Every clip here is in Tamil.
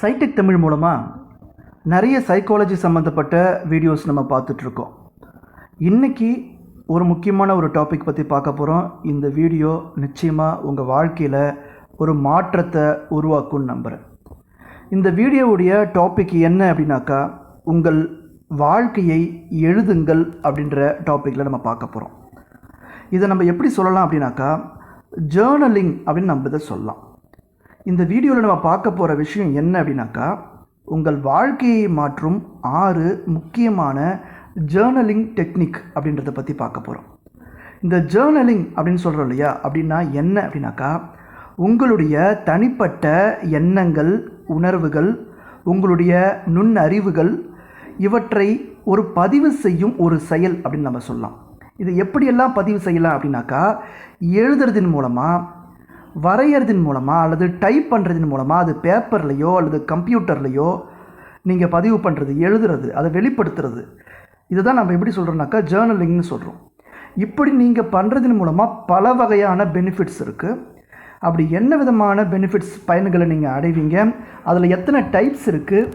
சைடெக் தமிழ் மூலமாக நிறைய சைக்காலஜி சம்மந்தப்பட்ட வீடியோஸ் நம்ம பார்த்துட்ருக்கோம். இன்றைக்கி ஒரு முக்கியமான ஒரு டாபிக் பற்றி பார்க்க போகிறோம் இந்த வீடியோ நிச்சயமாக உங்கள் வாழ்க்கையில் ஒரு மாற்றத்தை உருவாக்கும்னு நம்புகிறேன் இந்த வீடியோவுடைய டாபிக் என்ன அப்படின்னாக்கா உங்கள் வாழ்க்கையை எழுதுங்கள் அப்படின்ற டாப்பிக்கில் நம்ம பார்க்க போகிறோம் இதை நம்ம எப்படி சொல்லலாம் அப்படின்னாக்கா ஜேர்னலிங் அப்படின்னு நம்ம இதை சொல்லலாம். இந்த வீடியோவில் நம்ம பார்க்க போகிற விஷயம் என்ன அப்படின்னாக்கா உங்கள் வாழ்க்கையை மாற்றும் ஆறு முக்கியமான ஜேர்னலிங் டெக்னிக் அப்படின்றத பற்றி பார்க்க போகிறோம் இந்த ஜேர்னலிங் அப்படின்னு சொல்கிறோம் இல்லையா? அப்படின்னா என்ன அப்படின்னாக்கா உங்களுடைய தனிப்பட்ட எண்ணங்கள் உணர்வுகள் உங்களுடைய நுண்ணறிவுகள் இவற்றை ஒரு பதிவு செய்யும் ஒரு செயல் அப்படின்னு நம்ம சொல்லலாம். இது எப்படியெல்லாம் பதிவு செய்யலாம் அப்படின்னாக்கா எழுதுறதின் மூலமாக வரைகிறதின் மூலமாக அல்லது டைப் பண்ணுறதின் மூலமாக அது பேப்பர்லேயோ அல்லது கம்ப்யூட்டர்லேயோ நீங்கள் பதிவு பண்ணுறது எழுதுறது அதை வெளிப்படுத்துறது. இதுதான் நம்ம எப்படி சொல்கிறோம்னாக்கா ஜேர்னலிங்னு சொல்கிறோம் இப்படி நீங்கள் பண்ணுறதின் மூலமாக பல வகையான பெனிஃபிட்ஸ் இருக்குது அப்படி என்ன விதமான பெனிஃபிட்ஸ் பயன்களை நீங்கள் அடைவீங்க? அதில் எத்தனை டைப்ஸ் இருக்குது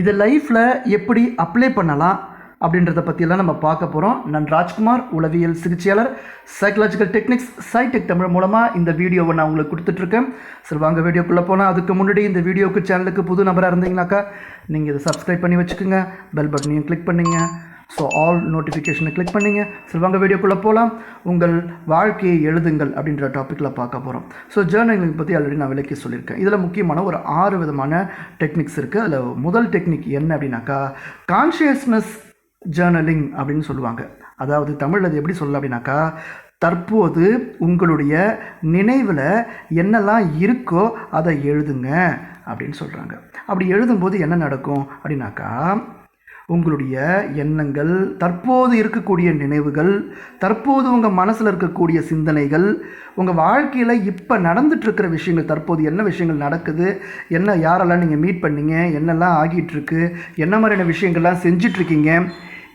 இதை லைஃப்பில் எப்படி அப்ளை பண்ணலாம்? அப்படின்றத பற்றியெல்லாம் நம்ம பார்க்க போகிறோம் நான் ராஜ்குமார் உளவியல் சிகிச்சையாளர் சைக்கலாஜிக்கல் டெக்னிக்ஸ் சைடெக் தமிழ் மூலமாக இந்த வீடியோவை நான் உங்களுக்கு கொடுத்துட்ருக்கேன். சரி வாங்க வீடியோக்குள்ளே போனால் அதுக்கு முன்னாடி இந்த வீடியோக்கு சேனலுக்கு புது நபராக இருந்தீங்கனாக்கா நீங்கள் இதை சப்ஸ்கிரைப் பண்ணி வச்சுக்கோங்க. பெல் பட்டனையும் கிளிக் பண்ணுங்க. ஸோ ஆல் நோட்டிஃபிகேஷனை கிளிக் பண்ணிங்க. சரி வாங்க வீடியோக்குள்ளே போகலாம் உங்கள் வாழ்க்கையை எழுதுங்கள் அப்படின்ற டாப்பிக்கில் பார்க்க போகிறோம் ஸோ ஜேர்னலிங் பற்றி ஆல்ரெடி நான் விளக்கி சொல்லியிருக்கேன். இதில் முக்கியமான ஒரு ஆறு விதமான டெக்னிக்ஸ் இருக்குது அதில் முதல் டெக்னிக் என்ன அப்படின்னாக்கா கான்ஷியஸ்னஸ் ஜேர்னலிங் அப்படின்னு சொல்லுவாங்க. அதாவது தமிழில் அது எப்படி சொல்லலாம் அப்படின்னாக்கா தற்போது உங்களுடைய நினைவில் என்னெல்லாம் இருக்கோ அதை எழுதுங்க அப்படின்னு சொல்கிறாங்க அப்படி எழுதும்போது என்ன நடக்கும் அப்படின்னாக்கா உங்களுடைய எண்ணங்கள் தற்போது இருக்கக்கூடிய நினைவுகள் தற்போது உங்கள் மனசில் இருக்கக்கூடிய சிந்தனைகள் உங்கள் வாழ்க்கையில் இப்போ நடந்துட்டுருக்கிற விஷயங்கள் தற்போது என்ன விஷயங்கள் நடக்குது என்ன யாரெல்லாம் நீங்கள் மீட் பண்ணீங்க என்னெல்லாம் ஆகிட்டுருக்கு என்ன மாதிரியான விஷயங்கள்லாம் செஞ்சிட்ருக்கீங்க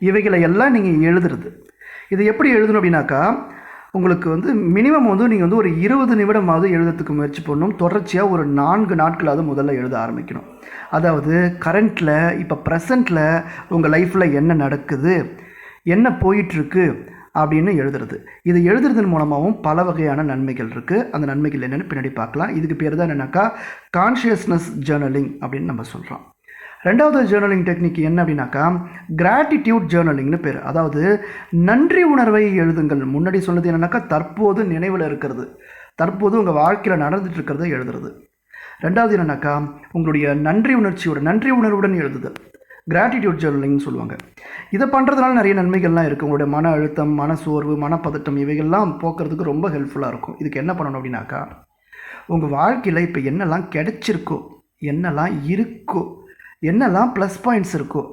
இவைகளை எல்லாம் நீங்கள் எழுதுறது. இது எப்படி எழுதணும் அப்படின்னாக்கா உங்களுக்கு வந்து மினிமம் வந்து நீங்கள் வந்து ஒரு இருபது நிமிடமாவது எழுதுறதுக்கு முயற்சி பண்ணணும். தொடர்ச்சியாக ஒரு நான்கு நாட்களாவது முதல்ல எழுத ஆரம்பிக்கணும். அதாவது கரண்ட்டில் இப்போ ப்ரெசண்ட்டில் உங்கள் லைஃப்பில் என்ன நடக்குது என்ன போயிட்டுருக்கு அப்படின்னு எழுதுறது. இது எழுதுறதன் மூலமாகவும் பல வகையான நன்மைகள் இருக்குது அந்த நன்மைகள் என்னென்னு பின்னாடி பார்க்கலாம். இதுக்கு பேர் தான் என்னென்னாக்கா கான்ஷியஸ்னஸ் ஜேர்னலிங் அப்படின்னு நம்ம சொல்கிறோம் ரெண்டாவது ஜேர்னலிங் டெக்னிக் என்ன அப்படின்னாக்கா கிராட்டிடியூட் ஜேர்னலிங்னு பேர். அதாவது நன்றி உணர்வை எழுதுங்கள். முன்னாடி சொன்னது என்னென்னாக்கா தற்போது நினைவில் இருக்கிறது. தற்போது உங்கள் வாழ்க்கையில் நடந்துட்டு இருக்கிறத எழுதுறது. ரெண்டாவது என்னென்னாக்கா உங்களுடைய நன்றி உணர்ச்சியோட நன்றி உணர்வுடன் எழுதுதல். கிராட்டிடியூட் ஜேர்னலிங்னு சொல்லுவாங்க. இதை பண்ணுறதுனால நிறைய நன்மைகள்லாம் இருக்குது உங்களுடைய மன அழுத்தம் மன சோர்வு மனப்பதட்டம் இவைகள்லாம் போக்குறதுக்கு ரொம்ப ஹெல்ப்ஃபுல்லாக இருக்கும். இதுக்கு என்ன பண்ணணும் அப்படின்னாக்கா உங்கள் வாழ்க்கையில் இப்போ என்னெல்லாம் கிடச்சிருக்கோ என்னெல்லாம் இருக்கோ என்னெல்லாம் ப்ளஸ் பாயிண்ட்ஸ் இருக்கோ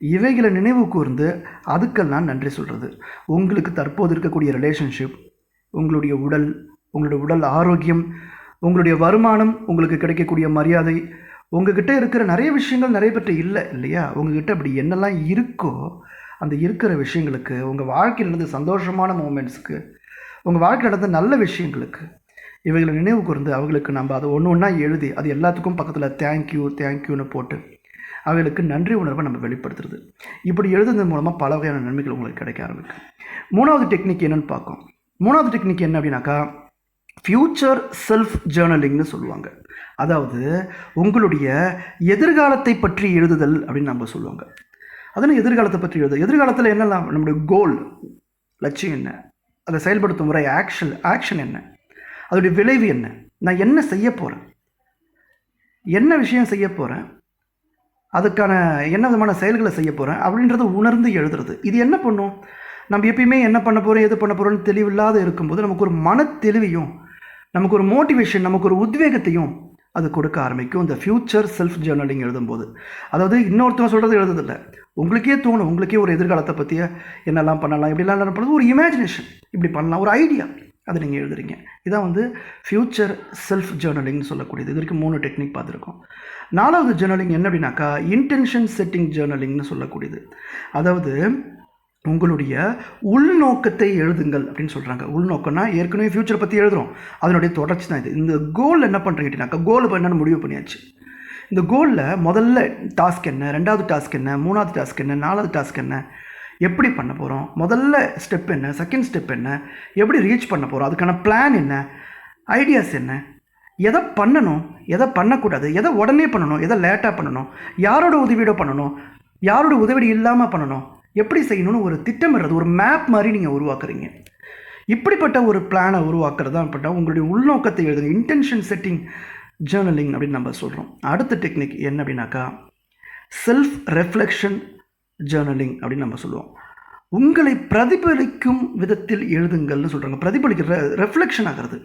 இவைகளை நினைவு கூர்ந்து அதுக்கெல்லாம் நன்றி சொல்கிறது உங்களுக்கு தற்போது இருக்கக்கூடிய ரிலேஷன்ஷிப் உங்களுடைய உடல் உங்களுடைய உடல் ஆரோக்கியம் உங்களுடைய வருமானம் உங்களுக்கு கிடைக்கக்கூடிய மரியாதை உங்ககிட்ட இருக்கிற நிறைய விஷயங்கள் நிறைய பேர்ட்ட இல்லை இல்லையா? உங்ககிட்ட அப்படி என்னெல்லாம் இருக்கோ அந்த இருக்கிற விஷயங்களுக்கு உங்கள் வாழ்க்கையில் நடந்த சந்தோஷமான மூமெண்ட்ஸுக்கு உங்கள் வாழ்க்கையில் நடந்த நல்ல விஷயங்களுக்கு இவைகளை நினைவு கூர்ந்து அவங்களுக்கு நம்ம அதை ஒன்று ஒன்றா எழுதி அது எல்லாத்துக்கும் பக்கத்தில் தேங்க்யூ தேங்க்யூன்னு போட்டு அவைகளுக்கு நன்றி உணர்வை நம்ம வெளிப்படுத்துறது. இப்படி எழுதுனது மூலமாக பல வகையான நன்மைகள் உங்களுக்கு கிடைக்க ஆரம்பிக்கும். மூணாவது டெக்னிக் என்னென்னு பார்க்கும். மூணாவது டெக்னிக் என்ன அப்படின்னாக்கா ஃப்யூச்சர் செல்ஃப் ஜேர்னலிங்னு சொல்லுவாங்க. அதாவது உங்களுடைய எதிர்காலத்தை பற்றி எழுதுதல் அப்படின்னு நம்ம சொல்லுவாங்க. அதனால் எதிர்காலத்தை பற்றி எழுது எதிர்காலத்தில் என்னெல்லாம் நம்முடைய கோல் லட்சியம் என்ன? அதை செயல்படுத்தும் முறை ஆக்ஷன் ஆக்ஷன் என்ன? அதோடைய விளைவு என்ன? நான் என்ன செய்ய போகிறேன் என்ன விஷயம் செய்ய போகிறேன் அதுக்கான என்ன விதமான செயல்களை செய்ய போகிறேன் அப்படின்றத உணர்ந்து எழுதுறது. இது என்ன பண்ணும்? நம்ம எப்பயுமே என்ன பண்ண போகிறோம் எது பண்ண போகிறோம்னு தெளிவில்லாத இருக்கும்போது நமக்கு ஒரு மன தெளிவையும் நமக்கு ஒரு மோட்டிவேஷன் நமக்கு ஒரு உத்வேகத்தையும் அது கொடுக்க ஆரம்பிக்கும். இந்த ஃப்யூச்சர் செல்ஃப் ஜேர்னலிங் எழுதும்போது. அதாவது இன்னொருத்தவங்க சொல்கிறது எழுதுதில்லை உங்களுக்கே தோணும் உங்களுக்கே ஒரு எதிர்காலத்தை பற்றிய என்னெல்லாம் பண்ணலாம் இப்படிலாம் பண்ணுறது ஒரு இமேஜினேஷன் இப்படி பண்ணலாம் ஒரு ஐடியா அதை நீங்கள் எழுதுறீங்க. இதான் வந்து ஃப்யூச்சர் செல்ஃப் ஜேர்னலிங்னு சொல்லக்கூடியது. இது வரைக்கும் மூணு டெக்னிக் பார்த்துருக்கோம். நாலாவது ஜேர்னலிங் என்ன அப்படின்னாக்கா இன்டென்ஷன் செட்டிங் ஜேர்னலிங்னு சொல்லக்கூடியது. அதாவது உங்களுடைய உள்நோக்கத்தை எழுதுங்கள் அப்படின்னு சொல்கிறாங்க உள்நோக்கம்னா ஏற்கனவே ஃப்யூச்சரை பற்றி எழுதுகிறோம் அதனுடைய தொடர்ச்சி தான் இது. இந்த கோல் என்ன பண்ணுறீங்கன்னாக்கா கோல் இப்போ என்னென்னு முடிவு பண்ணியாச்சு. இந்த கோலில் முதல்ல டாஸ்க் என்ன ரெண்டாவது டாஸ்க் என்ன மூணாவது டாஸ்க் என்ன நாலாவது டாஸ்க் என்ன எப்படி பண்ண போகிறோம் முதல்ல ஸ்டெப் என்ன? செகண்ட் ஸ்டெப் என்ன? எப்படி ரீச் பண்ண போகிறோம் அதுக்கான பிளான் என்ன? ஐடியாஸ் என்ன? எதை பண்ணணும்? எதை பண்ணக்கூடாது? எதை உடனே பண்ணணும்? எதை லேட்டாக பண்ணணும்? யாரோட உதவியோட பண்ணணும்? யாரோட உதவி இல்லாமல் பண்ணணும்? எப்படி செய்யணும்னு ஒரு திட்டமிடுறது ஒரு மேப் மாதிரி நீங்கள் உருவாக்குறீங்க. இப்படிப்பட்ட ஒரு பிளானை உருவாக்குறது தான் பட்ட உங்களுடைய உள்நோக்கத்தை எழுதுங்க. இன்டென்ஷன் செட்டிங் ஜேர்னலிங் அப்படின்னு நம்ம சொல்கிறோம் அடுத்த டெக்னிக் என்ன அப்படின்னாக்கா செல்ஃப் ரெஃப்ளெக்ஷன் ஜேர்னலிங் அப்படின்னு நம்ம சொல்லுவோம். உங்களை பிரதிபலிக்கும் விதத்தில் எழுதுங்கள்னு சொல்கிறாங்க பிரதிபலிக்கிற ரெஃப்ளெக்ஷன் ஆகிறது.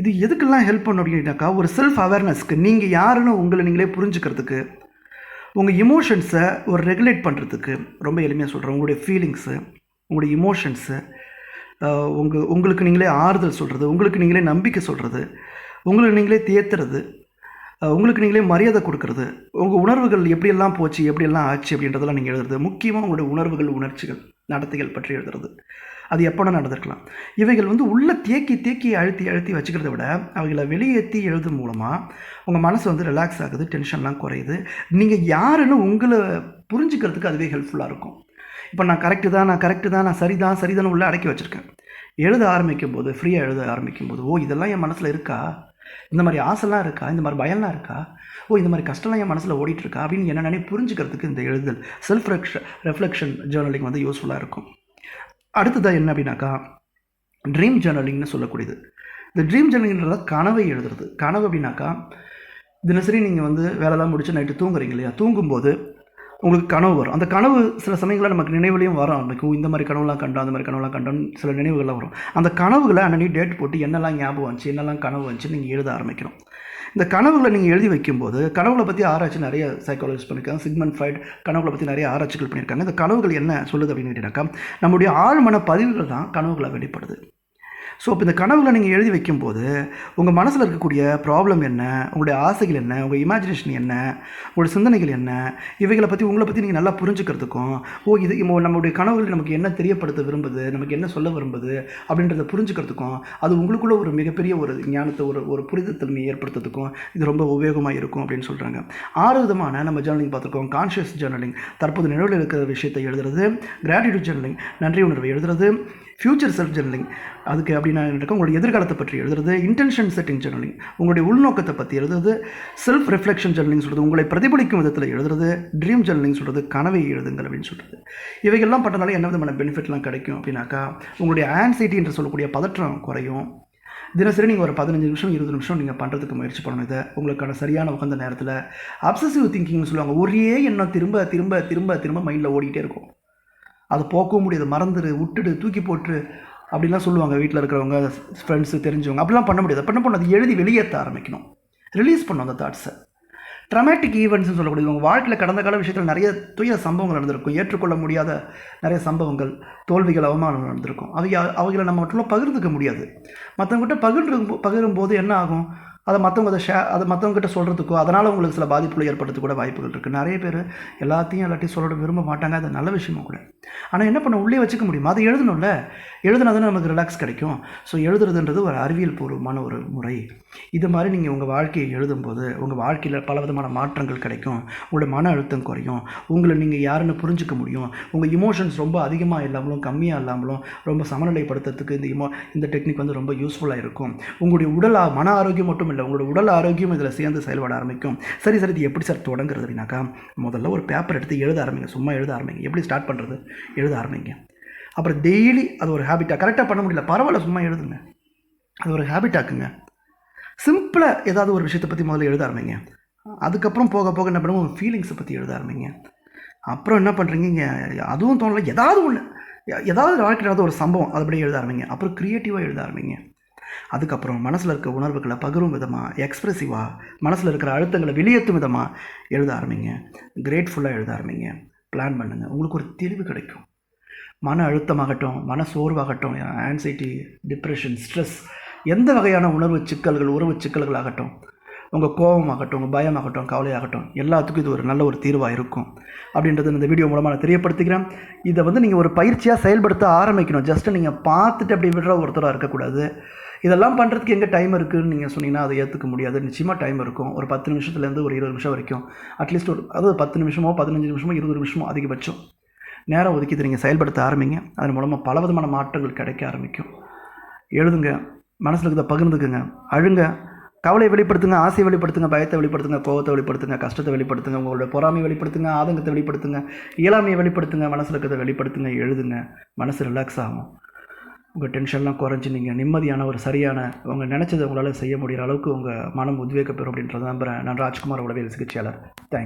இது எதுக்கெல்லாம் ஹெல்ப் பண்ணும் அப்படின்னாக்கா ஒரு செல்ஃப் அவேர்னஸ்க்கு நீங்கள் யாருன்னு உங்களை நீங்களே புரிஞ்சுக்கிறதுக்கு உங்கள் இமோஷன்ஸை ஒரு ரெகுலேட் பண்ணுறதுக்கு ரொம்ப எளிமையாக சொல்கிறேன் உங்களுடைய ஃபீலிங்ஸு உங்களுடைய இமோஷன்ஸு உங்கள் உங்களுக்கு நீங்களே ஆறுதல் சொல்கிறது உங்களுக்கு நீங்களே நம்பிக்கை சொல்கிறது உங்களுக்கு நீங்களே தேத்துறது உங்களுக்கு நீங்களே மரியாதை கொடுக்கறது. உங்கள் உணர்வுகள் எப்படியெல்லாம் போச்சு எப்படியெல்லாம் ஆச்சு அப்படின்றதெல்லாம் நீங்கள் எழுதுறது. முக்கியமாக உங்களுடைய உணர்வுகள் உணர்ச்சிகள் நடத்தைகள் பற்றி எழுதுறது. அது எப்போனா நடந்திருக்கலாம். இவைகள் வந்து உள்ளே தேக்கி தேக்கி அழுத்தி அழுத்தி வச்சுக்கிறத விட அவைகளை வெளியேற்றி எழுதும் மூலமாக உங்கள் மனசு வந்து ரிலாக்ஸ் ஆகுது டென்ஷன்லாம் குறையுது. நீங்கள் யாருன்னு உங்களை புரிஞ்சுக்கிறதுக்கு அதுவே ஹெல்ப்ஃபுல்லாக இருக்கும். இப்போ நான் கரெக்டு தான் நான் கரெக்டு தான் நான் சரிதான் சரிதான் உள்ளே அடக்கி வச்சுருக்கேன். எழுத ஆரம்பிக்கும் போது ஃப்ரீயாக எழுத ஆரம்பிக்கும் போது ஓ இதெல்லாம் என் மனசில் இருக்கா? இந்த மாதிரி ஆசைலாம் இருக்கா? இந்த மாதிரி பயம்லாம் இருக்கா? ஓ இந்த மாதிரி கஷ்டம்லாம் என் மனசில் ஓடிட்டுருக்கா? அப்படின்னு என்னென்னே புரிஞ்சுக்கிறதுக்கு இந்த எழுதல் செல்ஃப் ரெக்ஷ ரெஃப்ளெக்ஷன் ஜேர்னலிங் வந்து யூஸ்ஃபுல்லாக இருக்கும். அடுத்ததாக என்ன அப்படின்னாக்கா ட்ரீம் ஜேர்னலிங்னு சொல்லக்கூடியது. இந்த ட்ரீம் ஜேர்னலிங்கிறத கனவை எழுதுறது. கனவு அப்படின்னாக்கா தினசரி நீங்கள் வந்து வேலைலாம் முடிச்சு நைட்டு தூங்குறீங்க இல்லையா? தூங்கும்போது உங்களுக்கு கனவு வரும். அந்த கனவு சில சமயங்களில் நமக்கு நினைவுலையும் வரும். ஆரம்பிக்கும் இந்த மாதிரி கனவுலாம் கண்டோம் அந்த மாதிரி கனவுலாம் கண்டோம் சில நினைவுகள்லாம் வரும். அந்த கனவுகளை அன்னி டேட் போட்டு என்னெல்லாம் ஞாபகம் வந்துச்சு என்னெல்லாம் கனவு வந்துச்சு நீங்கள் எழுத ஆரம்பிக்கணும். இந்த கனவுகளை நீங்கள் எழுதி வைக்கும்போது கனவுகளை பற்றி ஆராய்ச்சி நிறைய சைக்காலஜிஸ்ட் பண்ணியிருக்காங்க. சிக்மன் ஃபைட் கனவுகளை பற்றி நிறைய ஆராய்ச்சிகள் பண்ணியிருக்காங்க. இந்த கனவுகள் என்ன சொல்லுது அப்படின்னு கேட்டீங்கன்னாக்கா நம்முடைய ஆழ்மன பதிவுகள் தான் கனவுகளை வெளிப்படுது. ஸோ இப்போ இந்த கனவுகளை நீங்கள் எழுதி வைக்கும்போது உங்கள் மனசில் இருக்கக்கூடிய ப்ராப்ளம் என்ன? உங்களுடைய ஆசைகள் என்ன? உங்கள் இமேஜினேஷன் என்ன? உங்களுடைய சிந்தனைகள் என்ன? இவைகளை பற்றி உங்களை பற்றி நீங்கள் நல்லா புரிஞ்சுக்கிறதுக்கும் ஓ இது இப்போ நம்மளுடைய கனவுகள் நமக்கு என்ன தெரியப்படுத்த விரும்புது? நமக்கு என்ன சொல்ல விரும்புது? அப்படின்றத புரிஞ்சுக்கிறதுக்கும் அது உங்களுக்குள்ள ஒரு மிகப்பெரிய ஒரு ஞானத்தை ஒரு ஒரு புரிதல் தன்மையை ஏற்படுத்துறதுக்கும் இது ரொம்ப உபயோகமாக இருக்கும் அப்படின்னு சொல்கிறாங்க ஆறு விதமான நம்ம ஜேர்னலிங் பார்த்துருக்கோம். கான்ஷியஸ் ஜேர்னலிங் தற்போது நினைவில் இருக்கிற விஷயத்தை எழுதுறது கிராட்டிடியூட் ஜேர்னலிங் நன்றி உணர்வை எழுதுறது ஃப்யூச்சர் செல்ஃப் ஜெர்னலிங் அதுக்கு அப்படின்னா இருக்க உங்களுடைய எதிர்காலத்தை பற்றி எழுதுறது இன்டென்ஷன் செட்டிங் ஜெர்னலிங் உங்களுடைய உள்நோக்கத்தை பற்றி எழுதுறது செல்ஃப் ரிஃப்ளெக்ஷன் ஜெர்னலிங் சொல்கிறது உங்களை பிரதிபலிக்கும் விதத்தில் எழுதுறது ட்ரீம் ஜெர்னலிங் சொல்கிறது கனவை எழுதுங்கள் அப்படின்னு சொல்கிறது இவைகள்லாம் பண்ணுறதுனால என்ன விதமான பெனிஃபிட்லாம் கிடைக்கும் அப்படின்னாக்கா உங்களுடைய ஆன்சைட்டி என்று சொல்லக்கூடிய பதற்றம் குறையும். தினசரி நீங்கள் ஒரு பதினஞ்சு நிமிஷம் இருபது நிமிஷம் நீங்கள் பண்ணுறதுக்கு முயற்சி பண்ணணும் இதை. உங்களுக்கான சரியான உகந்த நேரத்தில் அப்சசிவ் திங்கிங்னு சொல்லுவாங்க ஒரே எண்ணம் திரும்ப திரும்ப திரும்ப திரும்ப மைண்டில் ஓடிக்கிட்டே இருக்கும். அதை போக்கவும் முடியாது. மறந்துடு விட்டுடு தூக்கி போட்டு அப்படிலாம் சொல்லுவாங்க வீட்டில் இருக்கிறவங்க ஃப்ரெண்ட்ஸு தெரிஞ்சவங்க. அப்படிலாம் பண்ண முடியாது. பண்ண பண்ண அது எழுதி வெளியேற்ற ஆரம்பிக்கணும். ரிலீஸ் பண்ணும் அந்த தாட்ஸை ட்ரமேட்டிக் ஈவெண்ட்ஸ்னு சொல்லக்கூடிய உங்கள் வாழ்க்கையில் கடந்த கால விஷயத்தில் நிறைய துயர சம்பவங்கள் நடந்திருக்கும். ஏற்றுக்கொள்ள முடியாத நிறைய சம்பவங்கள் தோல்விகள் அவமானம் நடந்திருக்கும். அவை அவங்கள அவைகளை நம்ம மட்டும் பகிர்ந்துக்க முடியாது. மற்றவங்ககிட்ட பகிர்ந்து பகிரும்போது என்ன ஆகும்? அதை மற்றவங்க அதை ஷே அதை மற்றவங்ககிட்ட சொல்கிறதுக்கோ அதனால் உங்களுக்கு சில பாதிப்புகள் ஏற்படுறது கூட வாய்ப்புகள் இருக்குது நிறைய பேர் எல்லாத்தையும் எல்லாத்தையும் சொல்ல விரும்ப மாட்டாங்க. அது நல்ல விஷயமும் கூட. ஆனால் என்ன பண்ண உள்ளே வச்சுக்க முடியுமா? அதை எழுதணும்ல. எழுதுனதுன்னு நமக்கு ரிலாக்ஸ் கிடைக்கும். ஸோ எழுதுறதுன்றது ஒரு அறிவியல் பூர்வமான ஒரு முறை. இது மாதிரி நீங்கள் உங்கள் வாழ்க்கையை எழுதும்போது உங்கள் வாழ்க்கையில் பல விதமான மாற்றங்கள் கிடைக்கும். உங்களோட மன அழுத்தம் குறையும். உங்களை நீங்கள் யாருன்னு புரிஞ்சுக்க முடியும். உங்கள் இமோஷன்ஸ் ரொம்ப அதிகமாக இல்லாமலும் கம்மியாக இல்லாமலும் ரொம்ப சமநிலைப்படுத்துறதுக்கு இந்த இமோ இந்த டெக்னிக் வந்து ரொம்ப யூஸ்ஃபுல்லாக இருக்கும். உங்களுடைய உடல் மன ஆரோக்கியம் மட்டும் இல்லை உங்களோட உடல் ஆரோக்கியம் இதில் சேர்ந்து செயல்பட ஆரம்பிக்கும். சரி சரி இது எப்படி சார் தொடங்குறது அப்படின்னாக்கா முதல்ல ஒரு பேப்பர் எடுத்து எழுத ஆரம்பிங்க. சும்மா எழுத ஆரம்பிங்க. எப்படி ஸ்டார்ட் பண்ணுறது எழுத ஆரம்பிங்க. அப்புறம் டெய்லி அது ஒரு ஹேபிட்டாக கரெக்டாக பண்ண முடியல. பரவாயில்ல சும்மா எழுதுங்க. அது ஒரு ஹேபிட்டாக்குங்க சிம்பிளாக ஏதாவது ஒரு விஷயத்தை பற்றி முதல்ல எழுத ஆரம்பிங்க. அதுக்கப்புறம் போக போக என்ன பண்ணுவோம் உங்கள் ஃபீலிங்ஸை பற்றி எழுத ஆரம்பிங்க. அப்புறம் என்ன பண்ணுறீங்க இங்கே அதுவும் தோணல. ஏதாவது ஒன்று ஏதாவது வாழ்க்கையில் ஏதாவது ஒரு சம்பவம் அதுபடி எழுத ஆரம்பிங்க. அப்புறம் க்ரியேட்டிவாக எழுத ஆரம்பிங்க. அதுக்கப்புறம் மனசில் இருக்க உணர்வுகளை பகிரும் விதமாக எக்ஸ்ப்ரெசிவாக மனசில் இருக்கிற அழுத்தங்களை வெளியேற்றும் விதமாக எழுத ஆரம்பிங்க. கிரேட்ஃபுல்லாக எழுத ஆரம்பிங்க. பிளான் பண்ணுங்கள் உங்களுக்கு ஒரு தெளிவு கிடைக்கும். மன அழுத்தமாகட்டும் மன சோர்வாகட்டும் ஆன்சைட்டி டிப்ரெஷன் ஸ்ட்ரெஸ் எந்த வகையான உணர்வு சிக்கல்கள் உறவு சிக்கல்கள் ஆகட்டும் உங்கள் கோபமாகட்டும் உங்கள் பயமாகட்டும் கவலையாகட்டும் எல்லாத்துக்கும் இது ஒரு நல்ல ஒரு தீர்வாக இருக்கும். அப்படின்றத இந்த வீடியோ மூலமாக நான் தெரியப்படுத்திக்கிறேன். இதை வந்து நீங்கள் ஒரு பயிற்சியாக செயல்படுத்த ஆரம்பிக்கணும். ஜஸ்ட்டு நீங்கள் பார்த்துட்டு அப்படி விடுற ஒருத்தராக இருக்கக்கூடாது. இதெல்லாம் பண்ணுறதுக்கு எங்கே டைம் இருக்குதுன்னு நீங்கள் சொன்னீங்கன்னா அதை ஏற்றுக்க முடியாது. நிச்சயமாக டைம் இருக்கும். ஒரு பத்து நிமிஷத்துலேருந்து ஒரு இருபது நிமிஷம் வரைக்கும். அட்லீஸ்ட் ஒரு அதாவது பத்து நிமிஷமோ பதினஞ்சு நிமிஷமோ இருபது நிமிஷமோ அதிகபட்சம். நேரம் ஒதுக்கி நீங்கள் செயல்படுத்த ஆரம்பிங்க. அதன் மூலமாக பல விதமான மாற்றங்கள் கிடைக்க ஆரம்பிக்கும். எழுதுங்க. மனசில் இருக்கிறத பகிர்ந்துக்குங்க. அழுங்க. கவலையை வெளிப்படுத்துங்க ஆசையை வெளிப்படுத்துங்க பயத்தை வெளிப்படுத்துங்க கோவத்தை வெளிப்படுத்துங்க கஷ்டத்தை வெளிப்படுத்துங்க உங்களோட பொறாமையை வெளிப்படுத்துங்க ஆதங்கத்தை வெளிப்படுத்துங்க இயலாமையை வெளிப்படுத்துங்க மனசில் இருக்கிறத வெளிப்படுத்துங்க எழுதுங்க. மனசு ரிலாக்ஸ் ஆகும். உங்கள் டென்ஷன்லாம் குறைஞ்சி நீங்கள் நிம்மதியான ஒரு சரியான உங்கள் நினச்சதை உங்களால் செய்ய முடிகிற அளவுக்கு உங்கள் மனம் உத்வேகப்பெறும் அப்படின்றத நம்புகிறேன் நான் ராஜ்குமார் உளவியல் சிகிச்சையாளர். தேங்க்ஸ்